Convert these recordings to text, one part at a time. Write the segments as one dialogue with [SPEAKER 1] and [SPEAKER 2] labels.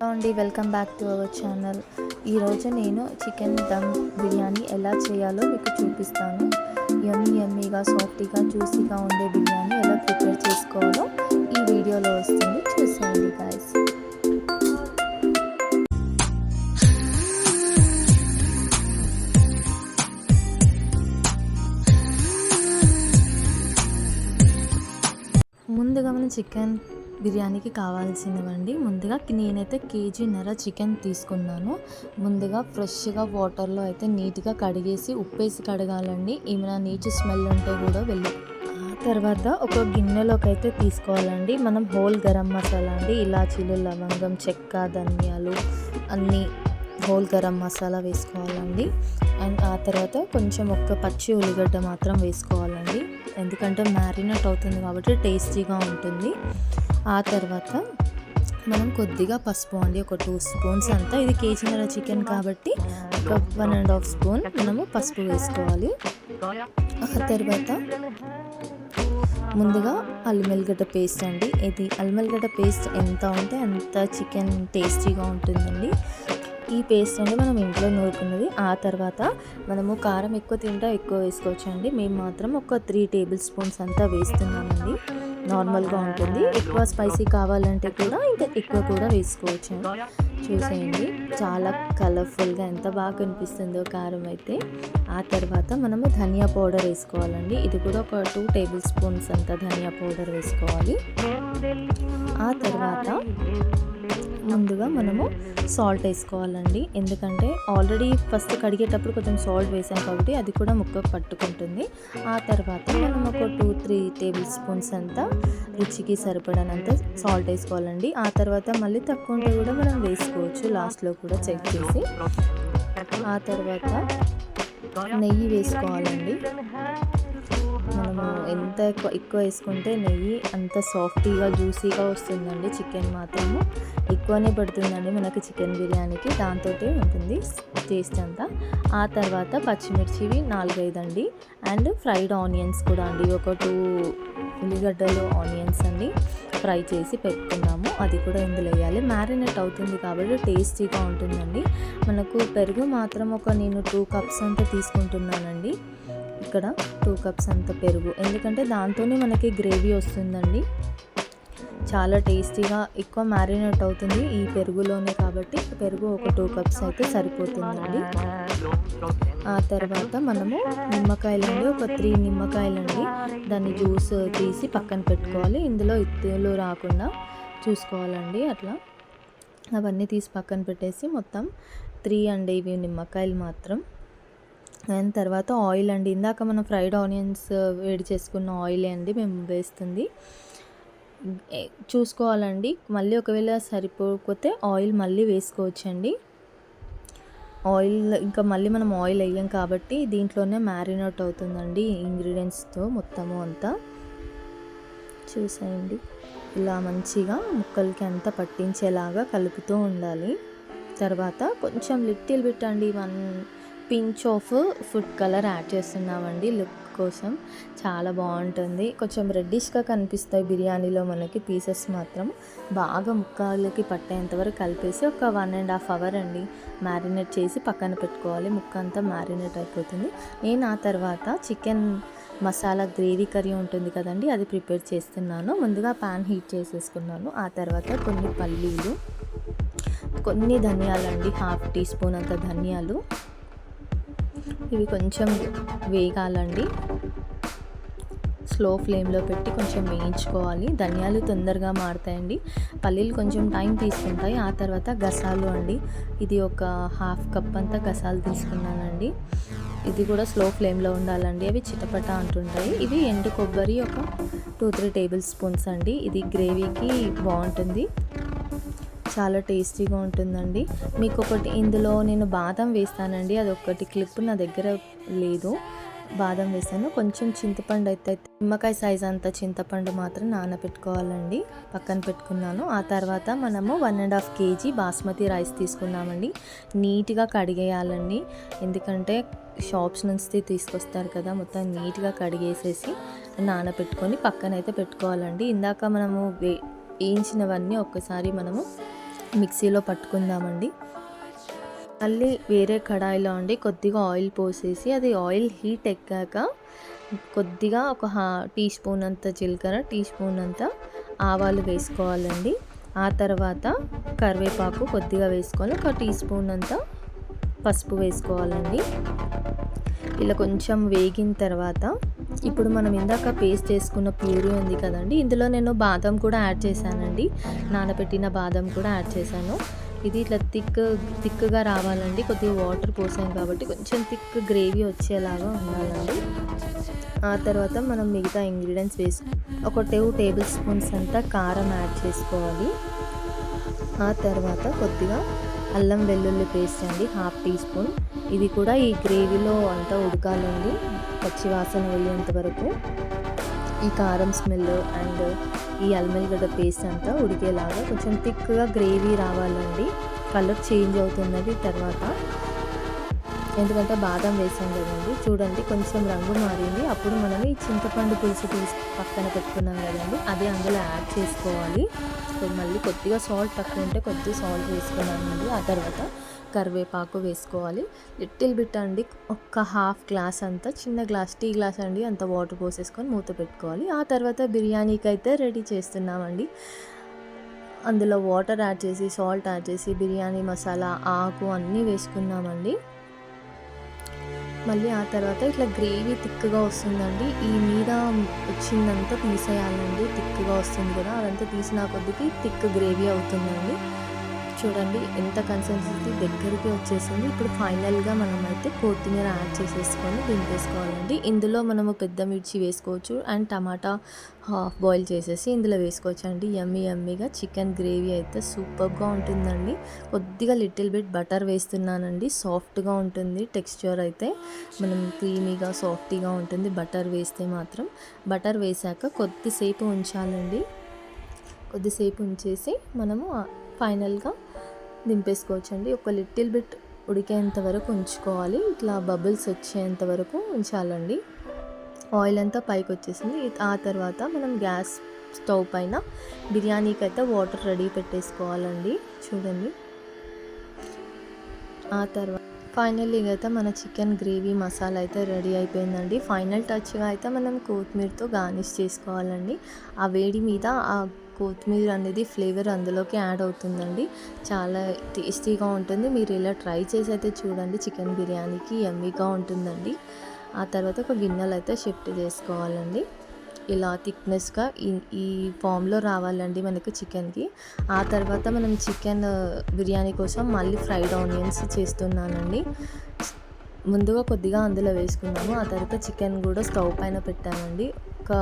[SPEAKER 1] Hello అండి welcome back to our channel. ఈరోజు నేను చికెన్ దమ్ బిర్యానీ ఎలా చేయాలో మీకు చూపిస్తాను. ఎమ్మి యమ్మీగా సాఫ్టీగా జ్యూసీగా ఉండే బిర్యానీ ఎలా ప్రిపేర్ చేసుకోవాలో ఈ వీడియోలో వస్తుంది. చూసేయండి గాయస్ ముందుగా మనం చికెన్ బిర్యానీకి కావాల్సినవండి. ముందుగా నేనైతే కేజీన్నర చికెన్ తీసుకున్నాను. ముందుగా ఫ్రెష్గా వాటర్లో అయితే నీట్గా కడిగేసి ఉప్పేసి కడగాలండి. ఏమైనా నీచు స్మెల్ ఉంటే కూడా వెళ్ళి ఆ తర్వాత ఒక గిన్నెలోకి అయితే తీసుకోవాలండి. మనం హోల్ గరం మసాలా అండి. ఇలాచీలు లవంగం చెక్క ధనియాలు అన్నీ హోల్ గరం మసాలా వేసుకోవాలండి. అండ్ ఆ తర్వాత కొంచెం ఒక్క పచ్చి ఉల్లిగడ్డ మాత్రం వేసుకోవాలండి. ఎందుకంటే మ్యారినేట్ అవుతుంది కాబట్టి టేస్టీగా ఉంటుంది. ఆ తర్వాత మనం కొద్దిగా పసుపు అండి ఒక టూ స్పూన్స్ అంతా. ఇది కేజీన్నర చికెన్ కాబట్టి ఒక వన్ అండ్ హాఫ్ స్పూన్ మనము పసుపు వేసుకోవాలి. ఆ తర్వాత ముందుగా అల్లిమెల్లిగడ్డ పేస్ట్ అండి. ఇది అల్లిమెల్లిగడ్డ పేస్ట్ ఎంత ఉంటే అంత చికెన్ టేస్టీగా ఉంటుందండి. ఈ పేస్ట్ అండి మనం ఇంట్లో నూరుకున్నది. ఆ తర్వాత మనము కారం ఎక్కువ తింటా ఎక్కువ వేసుకోవచ్చు అండి మేము మాత్రం ఒక త్రీ టేబుల్ స్పూన్స్ అంతా వేస్తున్నామండి. నార్మల్గా ఉంటుంది. ఎక్కువ స్పైసీ కావాలంటే కూడా ఇంకా ఎక్కువ కూడా వేసుకోవచ్చు. చూసేయండి. చాలా కలర్ఫుల్గా ఎంత బాగా కనిపిస్తుందో కారం అయితే. ఆ తర్వాత మనము ధనియా పౌడర్ వేసుకోవాలండి. ఇది కూడా ఒక టూ టేబుల్ స్పూన్స్ అంత ధనియా పౌడర్ వేసుకోవాలి. ఆ తర్వాత ముందుగా మనము సాల్ట్ వేసుకోవాలండి. ఎందుకంటే ఆల్రెడీ ఫస్ట్ కడిగేటప్పుడు కొంచెం సాల్ట్ వేసాం కాబట్టి అది కూడా ముక్క పట్టుకుంటుంది. ఆ తర్వాత మనం ఒక టూ త్రీ టేబుల్ స్పూన్స్ అంతా రుచికి సరిపడనంత సాల్ట్ వేసుకోవాలండి. ఆ తర్వాత మళ్ళీ తక్కువ ఉంటే కూడా మనం వేసుకోవచ్చు. లాస్ట్లో కూడా చెక్ చేసి. ఆ తర్వాత నెయ్యి వేసుకోవాలండి. మనము ఎంత ఎక్కువ ఎక్కువ వేసుకుంటే నెయ్యి అంత సాఫ్టీగా జ్యూసీగా వస్తుందండి చికెన్ మాత్రము. ఎక్కువనే పడుతుందండి మనకి చికెన్ బిర్యానీకి. దాంతో ఉంటుంది టేస్ట్ అంతా. ఆ తర్వాత పచ్చిమిర్చివి నాలుగైదు అండి అండ్ ఫ్రైడ్ ఆనియన్స్ కూడా అండి. ఒక టూ ఉల్లిగడ్డలు ఆనియన్స్ అండి ఫ్రై చేసి పెట్టుకున్నాము. అది కూడా ఇందులో వేయాలి. మ్యారినేట్ అవుతుంది కాబట్టి టేస్టీగా ఉంటుందండి. మనకు పెరుగు మాత్రం ఒక నేను టూ కప్స్ అంతా తీసుకుంటున్నానండి. ఇక్కడ టూ కప్స్ అంత పెరుగు. ఎందుకంటే దాంతోనే మనకి గ్రేవీ వస్తుందండి. చాలా టేస్టీగా ఎక్కువ మ్యారినేట్ అవుతుంది ఈ పెరుగులోనే కాబట్టి పెరుగు ఒక టూ కప్స్ అయితే సరిపోతుందండి. ఆ తర్వాత మనము నిమ్మకాయలండి ఒక త్రీ నిమ్మకాయలండి. దాన్ని జ్యూస్ తీసి పక్కన పెట్టుకోవాలి. ఇందులో ఇత్తులు రాకుండా చూసుకోవాలండి అట్లా. అవన్నీ తీసి పక్కన పెట్టేసి మొత్తం త్రీ అండి ఇవి నిమ్మకాయలు మాత్రం అండ్ తర్వాత ఆయిల్ అండి. ఇందాక మనం ఫ్రైడ్ ఆనియన్స్ వేడి చేసుకున్న ఆయిల్ అండి మేము వేస్తుంది. చూసుకోవాలండి. మళ్ళీ ఒకవేళ సరిపోకపోతే ఆయిల్ మళ్ళీ వేసుకోవచ్చండి. ఆయిల్ ఇంకా మళ్ళీ మనం ఆయిల్ వేయం కాబట్టి దీంట్లోనే మ్యారినేట్ అవుతుందండి ఇంగ్రీడియంట్స్తో మొత్తము అంతా. చూసేయండి. ఇలా మంచిగా ముక్కలకి అంతా పట్టించేలాగా కలుపుతూ ఉండాలి. తర్వాత కొంచెం లిటిల్ బిట్ అండి. One pinch of food colour add చేస్తున్నామండి లుక్ కోసం. చాలా బాగుంటుంది. కొంచెం రెడ్డిష్గా కనిపిస్తాయి బిర్యానీలో మనకి పీసెస్ మాత్రం. బాగా ముక్కలకి పట్టేంతవరకు కలిపేసి ఒక వన్ అండ్ హాఫ్ అవర్ అండి. మ్యారినేట్ చేసి పక్కన పెట్టుకోవాలి. ముక్క అంతా మ్యారినేట్ అయిపోతుంది. నేను ఆ తర్వాత చికెన్ మసాలా గ్రేవీ కర్రీ ఉంటుంది కదండి అది ప్రిపేర్ చేస్తున్నాను. ముందుగా ప్యాన్ హీట్ చేసేసుకున్నాను. ఆ తర్వాత కొన్ని పల్లీలు కొన్ని ధనియాలండి హాఫ్ టీ స్పూన్ అంత ధనియాలు. ఇవి కొంచెం వేగాలండి. స్లో ఫ్లేమ్లో పెట్టి కొంచెం వేయించుకోవాలి. ధనియాలు తొందరగా మారుతాయండి. పల్లీలు కొంచెం టైం తీసుకుంటాయి. ఆ తర్వాత గసాలు అండి. ఇది ఒక హాఫ్ కప్ అంతా గసాలు తీసుకున్నానండి. ఇది కూడా స్లో ఫ్లేమ్లో ఉండాలండి. అవి చిటపట అంటుంటాయి. ఇవి ఎండు కొబ్బరి ఒక టూ త్రీ టేబుల్ స్పూన్స్ అండి. ఇది గ్రేవీకి బాగుంటుంది. చాలా టేస్టీగా ఉంటుందండి. మీకు ఒకటి ఇందులో నేను బాదం వేస్తానండి. అది ఒకటి క్లిప్ నా దగ్గర లేదు. బాదం వేసాను కొంచెం చింతపండు అయితే నిమ్మకాయ సైజ్ అంత చింతపండు మాత్రం నానబెట్టుకోవాలండి పక్కన పెట్టుకున్నాను. ఆ తర్వాత మనము one and half KG basmati rice తీసుకున్నామండి. నీట్గా కడిగేయాలండి. ఎందుకంటే షాప్స్ నుంచి తీసుకొస్తారు కదా మొత్తం నీట్గా కడిగేసేసి నానబెట్టుకొని పక్కన అయితే పెట్టుకోవాలండి. ఇందాక మనము వే వేయించినవన్నీ ఒక్కసారి మనము మిక్సీలో పట్టుకుందామండి. మళ్ళీ వేరే కడాయిలో అండి కొద్దిగా ఆయిల్ పోసేసి అది ఆయిల్ హీట్ ఎక్కాక కొద్దిగా ఒక టీ స్పూన్ అంత జీలకర్ర టీ స్పూన్ అంత ఆవాలు వేసుకోవాలండి. ఆ తర్వాత కరివేపాకు కొద్దిగా వేసుకోవాలి ఒక టీ స్పూన్ అంత పసుపు వేసుకోవాలండి. ఇలా కొంచెం వేగిన తర్వాత ఇప్పుడు మనం ఇందాక పేస్ట్ చేసుకున్న ప్యూరీ ఉంది కదండి ఇందులో నేను బాదం కూడా యాడ్ చేశానండి. నానబెట్టిన బాదం కూడా యాడ్ చేశాను. ఇది ఇట్లా థిక్ థిక్గా రావాలండి. కొద్దిగా వాటర్ పోసాం కాబట్టి కొంచెం థిక్ గ్రేవీ వచ్చేలాగా ఉండాలండి. ఆ తర్వాత మనం మిగతా ఇంగ్రీడియంట్స్ వేసు ఒక టూ టేబుల్ స్పూన్స్ అంతా కారం యాడ్ చేసుకోవాలి. ఆ తర్వాత కొద్దిగా అల్లం వెల్లుల్లి పేస్ట్ అండి హాఫ్ టీ స్పూన్. ఇది కూడా ఈ గ్రేవీలో అంతా ఉడకాలండి పచ్చి వాసన వెళ్ళేంత వరకు. ఈ కారం స్మెల్ అండ్ ఈ అల్మెల్గడ్డ పేస్ట్ అంతా ఉడికేలాగా కొంచెం థిక్గా గ్రేవీ రావాలండి. కలర్ చేంజ్ అవుతున్నది తర్వాత. ఎందుకంటే బాదం వేసాం కదండి. చూడండి కొంచెం రంగు మారింది. అప్పుడు మనం ఈ చింతపండు పులుసు తీసి పక్కన పెట్టుకున్నాం కదండి. అది అందులో యాడ్ చేసుకోవాలి. మళ్ళీ కొద్దిగా సాల్ట్ తక్కువ ఉంటే కొద్దిగా సాల్ట్ వేసుకున్నామండి ఆ తర్వాత కరివేపాకు వేసుకోవాలి. లిటిల్ బిట్ అండి. ఒక్క హాఫ్ గ్లాస్ అంతా చిన్న గ్లాస్ టీ గ్లాస్ అండి. అంత వాటర్ పోసేసుకొని మూత పెట్టుకోవాలి. ఆ తర్వాత బిర్యానీకి అయితే రెడీ చేస్తున్నామండి అందులో వాటర్ యాడ్ చేసి సాల్ట్ యాడ్ చేసి బిర్యానీ మసాలా ఆకు అన్నీ వేసుకున్నామండి మళ్ళీ ఆ తర్వాత ఇట్లా గ్రేవీ థిక్గా వస్తుందండి. ఈ మీద వచ్చిందంతా తీసేయాలండి. థిక్గా వస్తుంది కదా అదంతా తీసిన కొద్దికి థిక్ గ్రేవీ అవుతుందండి. చూడండి ఎంత కన్సిస్టెన్సీ దగ్గరికి వచ్చేసింది. ఇప్పుడు ఫైనల్గా మనం అయితే కొత్తిమీర యాడ్ చేసేసుకొని దింపేసుకోవాలండి. ఇందులో మనము పెద్ద మిర్చి వేసుకోవచ్చు అండ్ టమాటా హాఫ్ బాయిల్ చేసేసి ఇందులో వేసుకోవచ్చు అండి యమ్మీ యమ్మీగా చికెన్ గ్రేవీ అయితే సూపర్గా ఉంటుందండి. కొద్దిగా లిటిల్ బిట్ బటర్ వేస్తున్నానండి. సాఫ్ట్గా ఉంటుంది టెక్స్చర్ అయితే మనం క్రీమీగా సాఫ్టీగా ఉంటుంది. బటర్ వేస్తే మాత్రం. బటర్ వేసాక కొద్దిసేపు ఉంచాలండి. కొద్దిసేపు ఉంచేసి మనము ఫైనల్గా దింపేసుకోవచ్చండి. ఒక లిటిల్ బిట్ ఉడికేంత వరకు ఉంచుకోవాలి. ఇట్లా బబుల్స్ వచ్చేంత వరకు ఉంచాలండి. ఆయిల్ అంతా పైకి వచ్చేసింది. ఆ తర్వాత మనం గ్యాస్ స్టవ్ పైన బిర్యానీకి అయితే వాటర్ రెడీ పెట్టేసుకోవాలండి. చూడండి. ఆ తర్వాత ఫైనల్లీ అయితే మన చికెన్ గ్రేవీ మసాలా అయితే రెడీ అయిపోయిందండి. ఫైనల్ టచ్గా అయితే మనం కొత్తిమీరతో గార్నిష్ చేసుకోవాలండి. ఆ వేడి మీద ఆ కొత్తిమీర అనేది ఫ్లేవర్ అందులోకి యాడ్ అవుతుందండి. చాలా టేస్టీగా ఉంటుంది. మీరు ఇలా ట్రై చేసి అయితే చూడండి. చికెన్ బిర్యానీకి ఎమ్మీగా ఉంటుందండి. ఆ తర్వాత ఒక గిన్నెలు అయితే షిఫ్ట్ చేసుకోవాలండి. ఇలా థిక్నెస్గా ఈ ఈ ఫామ్లో రావాలండి మనకు చికెన్కి. ఆ తర్వాత మనం చికెన్ బిర్యానీ కోసం మళ్ళీ ఫ్రైడ్ ఆనియన్స్ చేస్తున్నానండి. ముందుగా కొద్దిగా అందులో వేసుకున్నాము. ఆ తర్వాత చికెన్ కూడా స్టవ్ పైన పెట్టానండి ఒక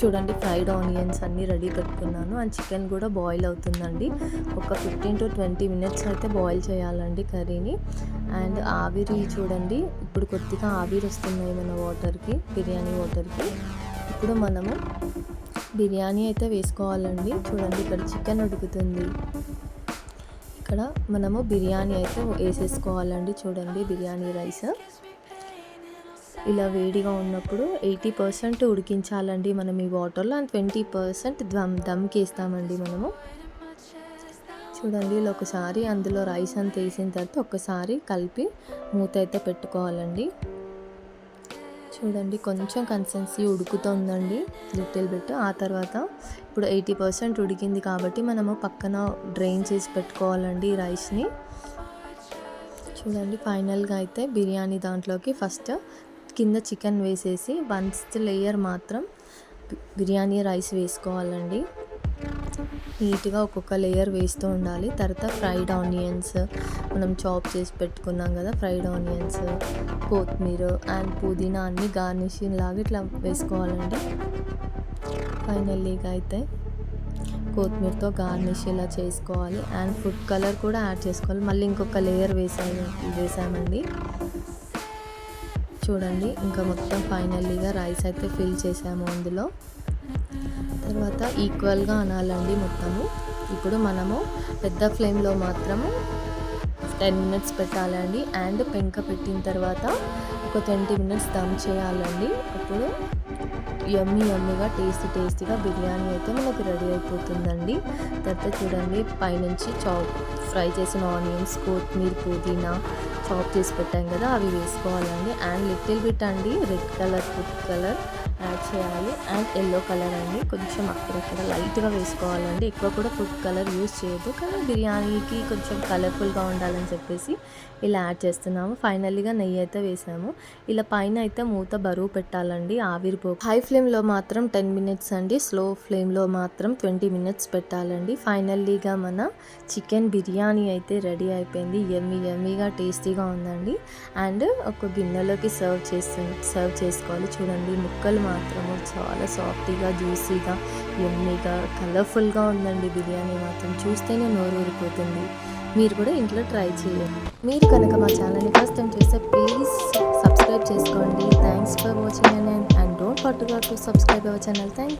[SPEAKER 1] చూడండి ఫ్రైడ్ ఆనియన్స్ అన్నీ రెడీ పెట్టుకున్నాను. అండ్ చికెన్ కూడా బాయిల్ అవుతుందండి. ఒక ఫిఫ్టీన్ టు ట్వంటీ మినిట్స్ అయితే బాయిల్ చేయాలండి కర్రీని. అండ్ ఆవిరి చూడండి ఇప్పుడు కొద్దిగా ఆవిరి వస్తున్నాయి మన వాటర్కి బిర్యానీ వాటర్కి. ఇప్పుడు మనము బిర్యానీ అయితే వేసుకోవాలండి. చూడండి ఇక్కడ చికెన్ ఉడుకుతుంది. ఇక్కడ మనము బిర్యానీ అయితే వేసేసుకోవాలండి. చూడండి బిర్యానీ రైస్. ఇలా వేడిగా ఉన్నప్పుడు ఎయిటీ పర్సెంట్ ఉడికించాలండి మనం ఈ వాటర్లో అండ్ ట్వంటీ పర్సెంట్ దమ్ దమ్కి వేస్తామండి మనము. చూడండి ఇలా ఒకసారి అందులో రైస్ అంతా వేసిన తర్వాత ఒకసారి కలిపి మూత అయితే పెట్టుకోవాలండి. చూడండి కొంచెం కన్సిస్టెన్సీ ఉడుకుతుందండి లిటిల్ బిట్. ఆ తర్వాత ఇప్పుడు ఎయిటీ పర్సెంట్ ఉడికింది కాబట్టి మనము పక్కన డ్రైన్ చేసి పెట్టుకోవాలండి రైస్ని. చూడండి ఫైనల్గా అయితే బిర్యానీ దాంట్లోకి ఫస్ట్ కింద చికెన్ వేసేసి వన్స్త్ లేయర్ మాత్రం బిర్యానీ రైస్ వేసుకోవాలండి. నీట్గా ఒక్కొక్క లేయర్ వేస్తూ ఉండాలి. తర్వాత ఫ్రైడ్ ఆనియన్స్ మనం చాప్ చేసి పెట్టుకున్నాం కదా ఫ్రైడ్ ఆనియన్స్ కొత్తిమీర అండ్ పుదీనా అన్ని గార్నిషింగ్ లాగా ఇట్లా వేసుకోవాలండి. ఫైనల్లీగా అయితే కొత్తిమీరతో గార్నిష్ ఇలా చేసుకోవాలి. అండ్ ఫుడ్ కలర్ కూడా యాడ్ చేసుకోవాలి. మళ్ళీ ఇంకొక లేయర్ వేసాము వేసామండి. చూడండి. ఇంకా మొత్తం ఫైనల్లీగా రైస్ అయితే ఫిల్ చేసాము అందులో. తర్వాత ఈక్వల్గా అనాలండి మొత్తము. ఇప్పుడు మనము పెద్ద ఫ్లేమ్లో మాత్రము టెన్ మినిట్స్ పెట్టాలండి. అండ్ పెంక పెట్టిన తర్వాత ఒక ట్వంటీ మినిట్స్ దమ్ చేయాలండి. అప్పుడు యమ్మి యమ్మీగా టేస్టీ టేస్టీగా బిర్యానీ అయితే మనకి రెడీ అయిపోతుందండి. తర్వాత చూడండి పైనుంచి చాప్ ఫ్రై చేసిన ఆనియన్స్ కొత్తిమీర పుదీనా చాప్ చేసి పెట్టాం కదా అవి వేసుకోవాలండి. అండ్ లిటిల్ బిట్ అండి red colour food colour. Add చేయాలి. అండ్ ఎల్లో కలర్ అండి. కొంచెం అక్కడక్కడ లైట్గా వేసుకోవాలండి. ఎక్కువ కూడా ఫుడ్ కలర్ యూస్ చేయదు కానీ బిర్యానీకి కొంచెం కలర్ఫుల్గా ఉండాలని చెప్పేసి ఇలా యాడ్ చేస్తున్నాము. ఫైనల్గా నెయ్యి అయితే వేసాము. ఇలా పైన అయితే మూత బరువు పెట్టాలండి. ఆవిరిపో హై ఫ్లేమ్లో మాత్రం టెన్ మినిట్స్ అండి. స్లో ఫ్లేమ్లో మాత్రం ట్వంటీ మినిట్స్ పెట్టాలండి. ఫైనల్లీగా మన చికెన్ బిర్యానీ అయితే రెడీ అయిపోయింది. ఎమ్మి ఎమ్మిగా టేస్టీగా ఉందండి. అండ్ ఒక గిన్నెలోకి సర్వ్ చేస్తు సర్వ్ చేసుకోవాలి. చూడండి ముక్కలు మాత్రము చాలా సాఫ్టీగా జ్యూసీగా ఎమ్మిగా కలర్ఫుల్గా ఉందండి బిర్యానీ మాత్రం. చూస్తేనే నోరు ఊరిపోతుంది. మీరు కూడా ఇంట్లో ట్రై చేయండి. మీరు కనుక మా ఛానల్ని ఫస్ట్ టైం చేస్తే ప్లీజ్ సబ్స్క్రైబ్ చేసుకోండి. Thanks for watching and and don't for to subscribe our channel thank